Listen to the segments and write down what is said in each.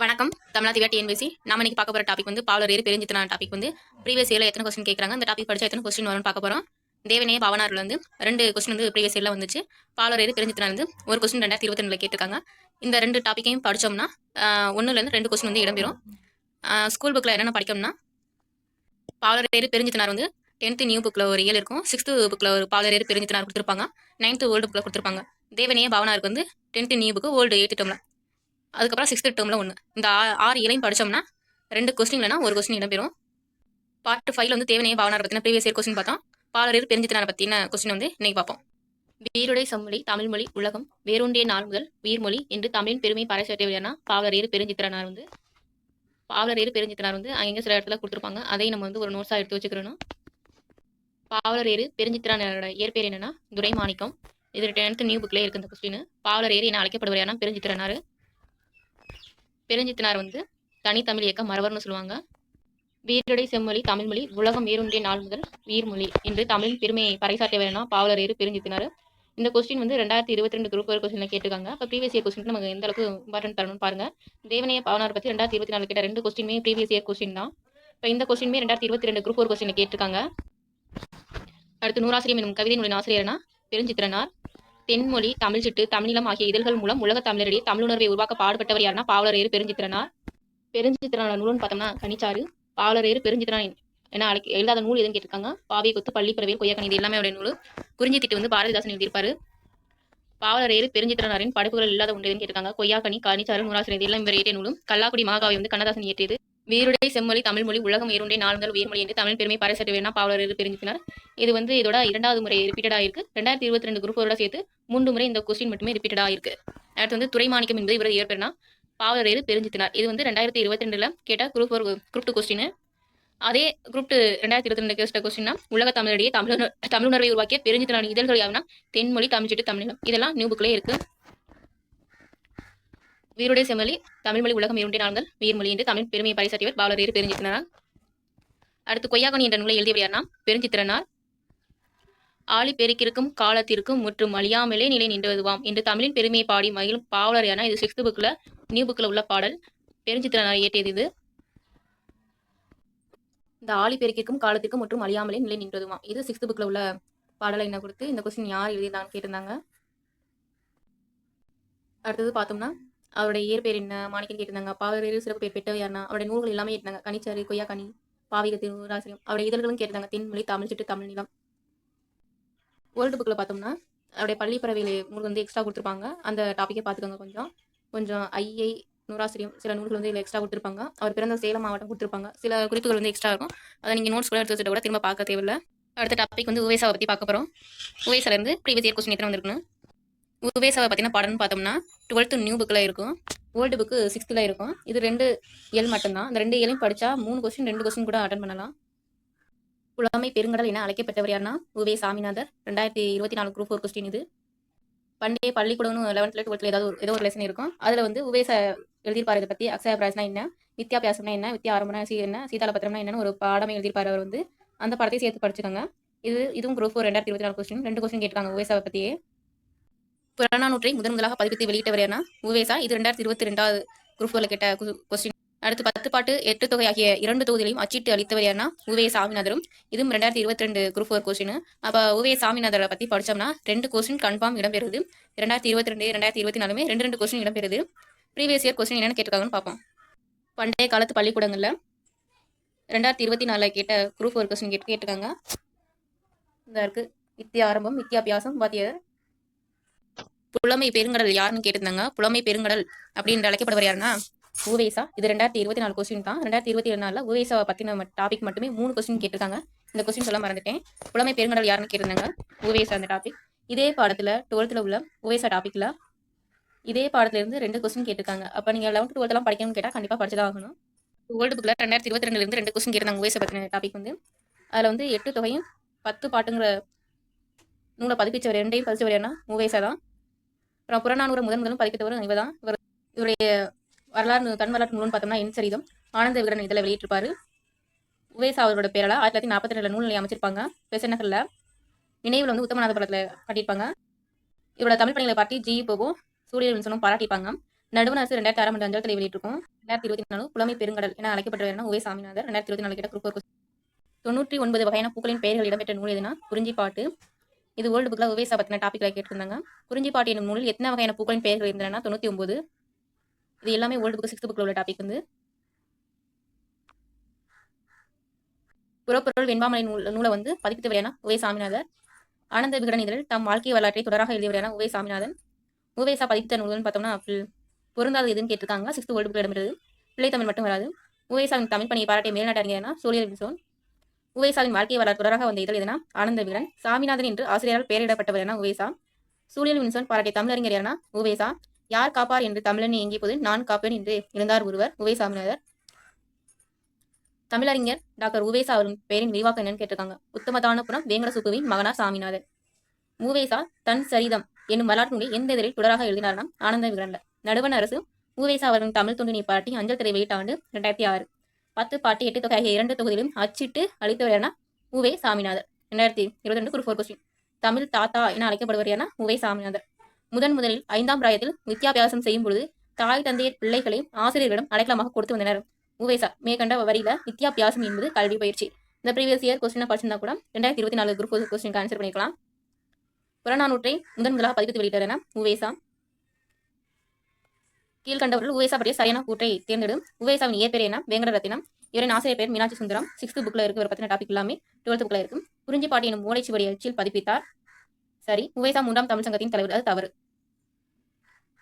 வணக்கம். தமிழா திவ்யா டிஎன்பிசி. நம்ம இன்னைக்கு பார்க்க போகிற டாபிக் வந்து பாவலர் ஏறி பெருஞ்சித்தன டாபிக் வந்து ப்ரீவியஸ் இயரில் எத்தனை கொஸ்டின் கேட்குறாங்க அந்த டாபிக் படிச்சா எத்தனை கொஸ்டின் வரும்னு பார்க்க போகிறோம் தேவனையே பவனார்ல வந்து ரெண்டு கொஸ்டின் வந்து ப்ரீவியஸ் இயரில் வந்துச்சு. பாவலர் ஏறி பெருஞ்சித்தன வந்து ஒரு கொஸ்டின் ரெண்டாயிரத்தி இருபத்தி ரெண்டுல கேட்டிருக்காங்க. இந்த ரெண்டு டாப்பிக்கையும் படித்தோம்னா ஒன்றுலேருந்து ரெண்டு கொஸ்டின் வந்து இடம்பெறும். ஸ்கூல் புக்கில் என்னென்ன படிக்கணும்னா பாவலர் ஏறி பெருஞ்சித்தனார் வந்து டென்த்து நியூ புக்கில் ஒரு இயல் இருக்கும். சிக்ஸ்த்து புக்கில் ஒரு பாவலர் ஏறி பெருஞ்சித்தனார் கொடுத்துருப்பாங்க நைன்த்து ஓல்டு புக்கில் கொடுத்துருப்பாங்க. தேவனையே பாவனாருக்கு வந்து tenth new book old eighth டேர்மில் அதுக்கப்புறம் சிக்ஸ்த்து டேர்மில் ஒன்று இந்த ஆறு இலையும் படிச்சோம்னா ரெண்டு கொஸ்டின் இல்லைனா ஒரு கொஸ்டின் இடம்பெறும். பார்ட் ஃபைவ்ல வந்து தேவனையே பாவனார் பற்றின ப்ரீவியஸ் இயர் கொஸ்டின் பார்த்தோம். பாலரீர் பெருஞ்சித்தனார் பற்றின கொஸ்டின் வந்து இன்னைக்கு பார்ப்போம். வீருடை செம்மொழி தமிழ்மொழி உலகம் வேரூண்டிய நாள் முதல் வீர்மொழி என்று தமிழின் பெருமை பறைசாற்றியவரான பாவலரீர் பெருஞ்சித்திரனார் வந்து. பாவலரீர் பெருஞ்சித்திரனார் வந்து அங்கங்கே சில இடத்துல கொடுத்துருப்பாங்க. அதையும் நம்ம வந்து ஒரு நோட்ஸாக எடுத்து வச்சுக்கிறோம் பாவலரேறு பெருஞ்சித்திரனாரோட இயற்பெயர் என்னன்னா துரைமாணிக்கம். இது டென்த் நியூ புக்லேயே இருக்கு இந்த கொஸ்டின் பாவலரேறு என அழைக்கப்படுவரான பெருஞ்சித்திரனார். பெருஞ்சித்தனார் வந்து தனித்தமிழ் இயக்கம் மரவர்னு சொல்லுவாங்க. வீரடை செம்மொழி தமிழ்மொழி உலகம் வேரூன்றிய நாள் முதல் வீர்மொழி என்று தமிழின் பெருமையை பாவலர் ஏர் பெருஞ்சித்தினார். இந்த கொஸ்டின் வந்து ரெண்டாயிரத்தி இருபத்தி ரெண்டு குரூப் ஒரு கொஸ்டின்ல கேட்டிருக்காங்க. அப்போ ப்ரீவியஸ் இயர் கொஸ்டின் நமக்கு எந்த அளவுக்கு இம்பார்ட்டன்ட் தரணும்னு பாருங்க. தேவனைய பாவனார் பத்தி ரெண்டாயிரத்தி இருபத்தி நாலு கேட்ட ரெண்டு கொஸ்டினுமே ப்ரீவியஸ் இயர் கொஸ்டின் தான். இப்போ இந்த கொஸ்டினுமே ரெண்டாயிரத்தி இருபத்தி ரெண்டு குரூப் ஒரு கொஸ்டின்ல கேட்டிருக்காங்க. அடுத்து நூறாசிரியம் எனும் கவிதை நூலின் ஆசிரியர்னா பெருஞ்சித்திரனார். தென்மொழி தமிழ் சிட்டு தமிழிலம் ஆகிய இதழ்கள் மூலம் உலக தமிழரிடையே தமிழுணர்வை உருவாக்க பாடுபட்டவர் யாருன்னா பாவலரேறு பெருஞ்சித்திரனார். பெருஞ்சித்திரனார் நூல்னு பார்த்தோம்னா கனிச்சாறு பாவலரேறு பெருஞ்சித்திரன் என அழைக்க எழுதாத நூல் எதுன்னு கேட்டிருக்காங்க. பாவிய கொத்து பள்ளி பிறவியல் கொய்யாக்கணி இது எல்லாமே அவருடைய நூல். குறிஞ்சி திட்டு வந்து பாரதிதாசன் எழுதியிருப்பாரு. பாவலரேறு பெருஞ்சித்திரனாரின் படைப்புகள் இல்லாத ஒன்று எதுன்னு கேட்டிருக்காங்க. கொய்யாக்கனி கனிச்சாறு நூலாசிரியர் இது எல்லாம் இவர் இயற்றிய நூலும். கல்லாக்குடி மகாகாவி வந்து கண்ணதாசன் இயற்றியது. வீருடை செம்மொழி தமிழ்மொழி உலகம் ஏருண்டே நாளுங்கள் உயர்மொழி என்று தமிழ் பெருமை பறைசாற்ற வேணா பாவலர் பெருஞ்சித்தினார் இது வந்து இதோட இரண்டாவது முறை ரிப்பீட்டடாக இருக்கு. ரெண்டாயிரத்தி இருபத்தி ரெண்டு குரூப்போட சேர்த்து மூன்று முறை இந்த கொஸ்டின் மட்டுமே ரிப்பீட்டடாக இருக்கு. அடுத்து வந்து துறைமாணிக்கம் என்பது இவரது ஏற்பெருனா பாவலரேறு பெருஞ்சித்தினார் இது வந்து ரெண்டாயிரத்தி இருபத்தி ரெண்டுல கேட்ட குரூப் ஒரு குரூப் டூ கொஸ்டின் அதே குரூப் டூ ரெண்டாயிரத்தி இருபத்தி ரெண்டு கேட்ட கொஸ்டின்னா உலக தமிழரிடையே தமிழ் தமிழுணர்வை உருவாக்கிய பெருஞ்சித்தினார் இதழ்கள் யாருன்னா தென்மொழி தமிழ்ச்சிட்டு தமிழகம் இதெல்லாம் நியூ புக்லேயே இருக்கு. வீருடைய செம்மொழி தமிழ்மொழி உலகம் இரண்டே நாள்கள் வீர்மொழி என்று தமிழ் பெருமையை பறைசாற்றியவர் பாவலரேறு பெருஞ்சித்திரனார். அடுத்து கொய்யாக்கணி என்ற நூலை எழுதியவர் யார்னா பெருஞ்சித்திரனார். ஆழி பெருக்கிற்கும் காலத்திற்கும் முற்றும் அழியாமலே நிலை நின்றுவதுவாம் என்று தமிழின் பெருமையை பாடி மகிழும் பாவலர் என இது சிக்ஸ்த் புக்கில் நியூ புக்கில் உள்ள பாடல். பெருஞ்சித்திரனார் இயற்றியது இது. இந்த ஆழி பெருக்கிற்கும் காலத்திற்கும் மற்றும் அழியாமலே நிலை நின்றதுவாம். இது சிக்ஸ்த் புக்கில் உள்ள பாடலை என்ன கொடுத்து இந்த கொஸ்டின் யார் எழுதியிருந்தாங்கன்னு கேட்டிருந்தாங்க. அடுத்தது பார்த்தோம்னா அவருடைய இயற்பெயர் என்ன? மாணிக்கம் கேட்டிருந்தாங்க. பாவலரேறு சிறப்பு பேர் பெற்றவர் யாருன்னா? அவருடைய நூல்கள் எல்லாமே கேட்டாங்க கனிச்சாறு கொய்யாக்கனி பாவிக நூறாசிரியம் அவருடைய இதழ்களும் கேட்டிருந்தாங்க. தென்மொழி தமிழ் சிட்டு தமிழ் நிலம். வேர்ல்டு புக்கில் பார்த்தோம்னா அவருடைய பள்ளி பறவைகளை நூல் வந்து எக்ஸ்ட்ரா கொடுத்துருப்பாங்க. அந்த டாப்பிக்கை பார்த்துக்கோங்க கொஞ்சம். கொஞ்சம் ஐஐ நூறாசிரியம் சில நூல்கள் வந்து இதில் எக்ஸ்ட்ரா கொடுத்துருப்பாங்க. அவர் பிறந்த சேலம் மாவட்டம் கொடுத்துருப்பாங்க. சில குறிப்புகள் வந்து எக்ஸ்ட்ரா இருக்கும். அதை நீங்கள் நோட்ஸ் கூட எடுத்து வச்சுட்டு கூட திரும்ப பார்க்க தேவையில்ல. அடுத்த டாபிக் வந்து உவேசாவை பற்றி பார்க்க போகிறோம் உவேசாலேருந்து ப்ரீவியஸ் இயர் கொஸ்டின் எத்தனை வந்திருக்குன்னு? உவேசாவை பார்த்தீங்கன்னா பாடம்னு பார்த்தோம்னா டுவெல்த்து நியூ புக்கில் இருக்கும். ஓல்டு புக்கு சிக்ஸ்த்தில் இருக்கும். இது ரெண்டு எல் மட்டும்தான். அந்த ரெண்டு இயலையும் படித்தா மூணு கொஸ்டின் ரெண்டு கொஸ்டின் கூட அட்டன் பண்ணலாம். புலமை பெருங்கடல் என அழைக்கப்பட்டவர் யாருன்னா உவே சாமிநாதர். ரெண்டாயிரத்தி இருபத்தி நாலு குரூப் ஃபோர் கொஸ்டின் இது. பண்டைய பள்ளிக்கூடம்னு லெவன்த்தில் டுவெல்த்தில் ஏதாவது ஒரு- ஏதோ ஒரு லெசன் இருக்கும். அதில் வந்து உவேச எழுதியிருப்பார் இதை பற்றி அக்ஷய பிராய்ஸ்னா என்ன? வித்யாபியாசம்னா என்ன? வித்யா ஆரம்பனா சீ என்ன? சீதால பத்திரம்னா என்னன்னு ஒரு பாடமே எழுதியிருப்பார் அவர் வந்து. அந்த படத்தையும் சேர்த்து படிச்சுக்கோங்க. இது இதுவும் குரூப் ஃபோர் ரெண்டாயிரத்தி இருபத்தி நாலு கொஸ்டின் ரெண்டு கொஸ்டின் கேட்டிருக்காங்க உவேசாவை பற்றியே புறநானூற்றை முதன் முதலாக பதிப்பித்து வெளியிட்டவர் யாருன்னா உவேசா இது ரெண்டாயிரத்தி இருபத்தி ரெண்டாவது குரூப் கேட்ட கொஸ்டின் அடுத்து பத்து பாட்டு எட்டு தொகை ஆகிய இரண்டு தொகுதிகளையும் அச்சிட்டு அளித்தவர் யாருன்னா உவே சாமிநாதரும். இதுவும் ரெண்டாயிரத்தி இருபத்தி ரெண்டு குரூப் ஃபோர் கொஸ்டின் அப்போ உவே சாமிநாதரை பற்றி படிச்சோம்னா ரெண்டு கொஸ்டின் கன்ஃபார்ம் இடம்பெறுது. ரெண்டாயிரத்தி இருபத்தி ரெண்டு ரெண்டாயிரத்தி இருபத்தி நாலுமே ரெண்டு ரெண்டு கொஸ்டின் இடம்பெறுது. ப்ரீவியஸ் இயர் கொஸ்டின் என்னென்னு கேட்டிருக்காங்கன்னு பார்ப்போம். பண்டைய காலத்து பள்ளிக்கூடங்களில் ரெண்டாயிரத்தி இருபத்தி நாலில் கேட்ட குரூப் ஃபோர் கொஸ்டின் கேட்டு கேட்டிருக்காங்க. இதாக இருக்குது வித்யா ஆரம்பம் வித்யாபியாசம் வாத்தியார் புலமை பெருங்கடல் யாருன்னு கேட்டிருந்தாங்க. புலமை பெருங்கடல் அப்படின்னு அழைக்கப்படுவர் யாருன்னா உவேசா இது ரெண்டாயிரத்தி இருபத்தி நாலு கொஸ்டின் தான். ரெண்டாயிரத்தி இருபத்தி நாலில் உவேசாவை பற்றின டாபிக் மட்டுமே மூணு கொஸ்டின் கேட்டிருக்காங்க. இந்த கொஸ்டின் சொல்ல மறந்துட்டேன். புலமை பெருங்கடல் யாருன்னு கேட்டிருந்தாங்க உவேசா அந்த டாபிக் இதே பாடத்தில் டுவெல்த்தில் உள்ள உவேசா டாப்பிக்கில் இதே பாடத்துல இருந்து ரெண்டு கொஸ்டின் கேட்டிருக்காங்க. அப்போ நீங்கள் லெவன்த் டுவெல்த்லாம் படிக்கணும்னு கேட்டால் கண்டிப்பாக படிச்சுதான் ஆகணும். ஓல்டு புக்கில் ரெண்டாயிரத்தி இருபத்தி ரெண்டுலேருந்து ரெண்டு கொஸ்டின் கேட்டிருந்தாங்க உவேசா பற்றின டாபிக் வந்து. அதில் வந்து எட்டு தொகையும் பத்து பாட்டுங்கிற நூலை பதிப்பிச்சவர் ரெண்டையும் பதிச்சவர் என்ன உவேசா தான். அப்புறம் புறநானூறு முதன் முதலும் பதிப்பித்தவர் இவர் தான் இவர் இவருடைய வரலாறு தன் வரலாற்று நூல்னு பார்த்தோம்னா என் சரிதம். ஆனந்த விகடன் இதில் வெளியிட்டிருப்பாரு. உவேசா அவரோட பேரால ஆயிரத்தி தொள்ளாயிரத்தி நாற்பத்தி ரெண்டுல நூல் நிலையம் அமைச்சிருப்பாங்க பெசநகரில் நினைவில் வந்து உத்தமநாத படத்தில் கட்டியிருப்பாங்க. இவரோட தமிழ் பணிகளை பாட்டி ஜி போவோ சூரிய சொன்னும் பாராட்டிப்பாங்க. நடுவன் அரசு ரெண்டாயிரத்தி ஆறாம் ஆண்டு அஞ்சல் தலை வெளியிட்டிருக்கும். ரெண்டாயிரத்தி இருபத்தி நாலு புலமை பெருங்கடல் என அழைக்கப்பட்டவர் உவே சாமிநாதர். ரெண்டாயிரத்தி இருபத்தி நாலு கிட்ட குரூப் தொண்ணூற்றி ஒன்பது வகையான பூக்களின் பெயர்கள் இடம்பெற்ற நூல் எதுனா? குறிஞ்சிப்பாட்டு இது ஓல்டு புக்கில் உவேசா பற்றின டாப்பிக்கில் கேட்டிருந்தாங்க. குறிஞ்சிப்பாட்டு என்னும் நூலில் எத்தனை வகையான பூக்களின் பெயர்கள் இருந்தனா தொண்ணூற்றி ஒன்பது. இது எல்லாமே ஓல்டு புக் சிக்ஸ்த் புக்கில் உள்ள டாபிக் வந்து. புறப்பொருள் வெண்பாமலை நூல் நூலை வந்து பதிப்பித்தவரையான உவே சாமிநாதர். ஆனந்த விகடன் இதழில் தம் வாழ்க்கை வரலாற்றை தொடராக எழுதியவரையான உவே சாமிநாதன். உவேசா பதிப்பித்த நூல்னு பார்த்தோம்னா பொருந்தாது எதுன்னு கேட்டிருக்காங்க. சிக்ஸ்த் ஓல்டு புக்கில் இடம்பெறுது. பிள்ளை தமிழ் மட்டும் வராது. உவேசாவின் தமிழ் பணியை பாராட்டிய மேல்நாட்டு அறிஞர்னா சோழியர் விசோன் உவேசாவின் வாழ்க்கை வரலாறு தொடராக வந்த இதழ் எதனா? ஆனந்த வீரன். சாமிநாதன் என்று ஆசிரியரால் பெயரிடப்பட்டவர் என உவேசா. சூழியல் வின்சோன் பாராட்டிய தமிழறிஞர் என உவேசா. யார் காப்பார் என்று தமிழனை எங்கிய போது நான் காப்பேன் என்று இருந்தார் ஒருவர் உவே சாமிநாதர் தமிழறிஞர் டாக்டர் உவேசா அவரின் பெயரின் விரிவாக்கம் என்னன்னு கேட்டிருக்காங்க. உத்தமதானபுரம் வேங்கட சுக்குவின் மகனார் சாமிநாதர் உவேசா தன் சரிதம் என்னும் வரலாற்று நூலை எந்த இதழில் தொடராக எழுதினார்னா? ஆனந்த விகடன்ல நடுவண் அரசு உவேசா அவர்களின் தமிழ் தொண்டினை பாராட்டி அஞ்சல் திரை வெளியிட்ட ஆண்டு ரெண்டாயிரத்தி ஆறு. பத்து பாட்டு எட்டு தொகை ஆகிய இரண்டு தொகுதியிலும் அச்சிட்டு அளித்தவர் என உவே சாமிநாதர். ரெண்டாயிரத்தி இருபத்தி ரெண்டு ஃபோர் கொஸ்டின் தமிழ் தாத்தா என அழைக்கப்படுவர் என உவே சாமிநாதர். முதன் முதலில் ஐந்தாம் பிராயத்தில் வித்தியாபியாசம் செய்யும் பொழுது தாய் தந்தையர் பிள்ளைகளை ஆசிரியர்களிடம் அடைக்கலமாக கொடுத்து வந்தனர். உவேசா மேற்கண்ட வரியில வித்தியாபியாசம் என்பது கல்வி பயிற்சி. இந்த ப்ரீவியஸ் இயர் கொஸ்டினை படிச்சிருந்தா கூட ரெண்டாயிரத்தி இருபத்தி நாலு குரூப் கொஸ்டின் ஆன்சர் பண்ணிக்கலாம் புறநானூற்றை முதன் முதலாக பதிப்பித்து வெளியிட்டார் என உவேசா கீழ்கண்டவர்கள் உவேசா பற்றிய சரியான கூற்றை தேர்ந்தெடும். உவேசாவின் இயற்பெயர் என ரத்தினம் இவரின் ஆசிரியர் பேர் மீனாட்சி சுந்தரம். சிக்ஸ்த் புக்ல இருக்கு ஒரு பத்தின டாபிக் எல்லாமே டுவெல்த் புக்ல இருக்கு. குறிஞ்சிப்பாட்டி எனும் மூளைச்சுவடி அச்சில் பதிப்பித்தார். சரி உவேசா மூன்றாம் தமிழ் சங்கத்தின் தலைவர். அது தவறு.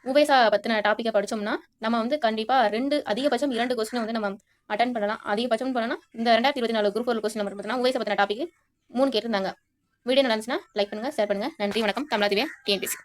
உவேசா பத்தின டாப்பிக்கை படிச்சோம்னா நம்ம வந்து கண்டிப்பா ரெண்டு அதிகபட்சம் இரண்டு கொஸ்டினை வந்து நம்ம அட்டன் பண்ணலாம். அதிகபட்சம் பண்ணலாம் இந்த ரெண்டாயிரத்தி இருபத்தி நாலு குரூப் ஒரு கொஸ்டின் நம்பர் பார்த்தீங்கன்னா உவேசா பத்தின டாபிக் மூணு கேட்டிருந்தாங்க. வீடியோ நடந்துச்சுன்னா லைக் பண்ணுங்க ஷேர் பண்ணுங்க. நன்றி வணக்கம். தமிழாதிவே டிஎன்பிசி